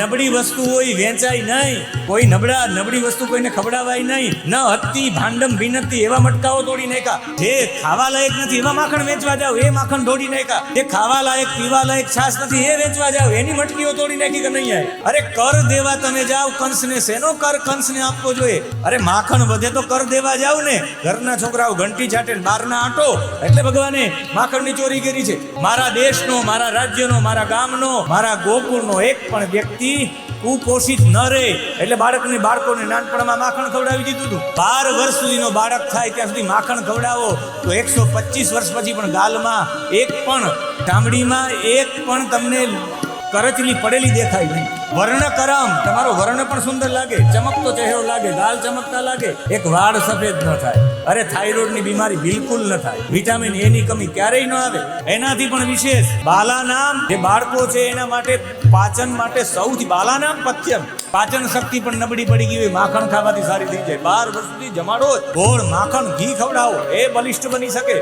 નબળી વસ્તુ હોય વેચાય નહીં. કોઈ નબળા નબળી વસ્તુ કોઈને ખવડાવાય નહીં. ન હતી ભાંડમ ભીનતી એવા મટકાઓ તોડી નાખ્યા. જે ખાવા લાયક નથી, એવા માખણ વેચવા જાવ એ માખણ તોડી નાખ્યા. જે ખાવા લાયક પીવા લાયક છાસ નથી, એ વેચવા જાવ એની મટકીઓ તોડી નાખી કે નહીં? અરે કર દેવા તમે જાવ કંસને શેનો કર કંસને આપવો જોઈએ? અરે માખણ વધે તો કર દેવા જાવ ને. ઘરના છોકરાઓ ઘંટી છાટે બારના આંટો. એટલે ભગવાને માખણની ચોરી કરી છે. મારા દેશનો, મારા રાજ્યનો, મારા ગામનો, મારા ગોકુળનો એક પણ વ્યક્તિ કુપોષિત ન રહે. એટલે બાળકને બાળકોને નાનપણમાં માખણ ખવડાવી દીધું હતું. બાર વર્ષ સુધીનો બાળક થાય ત્યાં સુધી માખણ ખવડાવો. તો એકસો પચીસ વર્ષ પછી પણ ગાલમાં એક પણ ચામડીમાં એક પણ તમને કરચલી પડેલી દેખાય નહીં. વર્ણ કરમ તમારો વર્ણ પણ સુંદર લાગે. ચમકતો ચહેરો લાગે. ગાલ ચમકતા લાગે. એક વાળ સફેદ ન થાય. અરે થાઇરોઇડની બીમારી બિલકુલ ન થાય. વિટામિન એ ની કમી ક્યારેય ન આવે. એનાથી પણ વિશેષ બાલાનામ જે બાળકો છે એના માટે પાચન માટે સૌથી બાલાનામ પથ્યમ. પાચન શક્તિ પણ નબળી પડી ગઈ હોય, માખણ ખાવાથી સારી થઈ જાય. બાર વર્ષ સુધી જમાડો ગોળ, માખણ, ઘી ખવડાવો. એ બલિષ્ઠ બની શકે.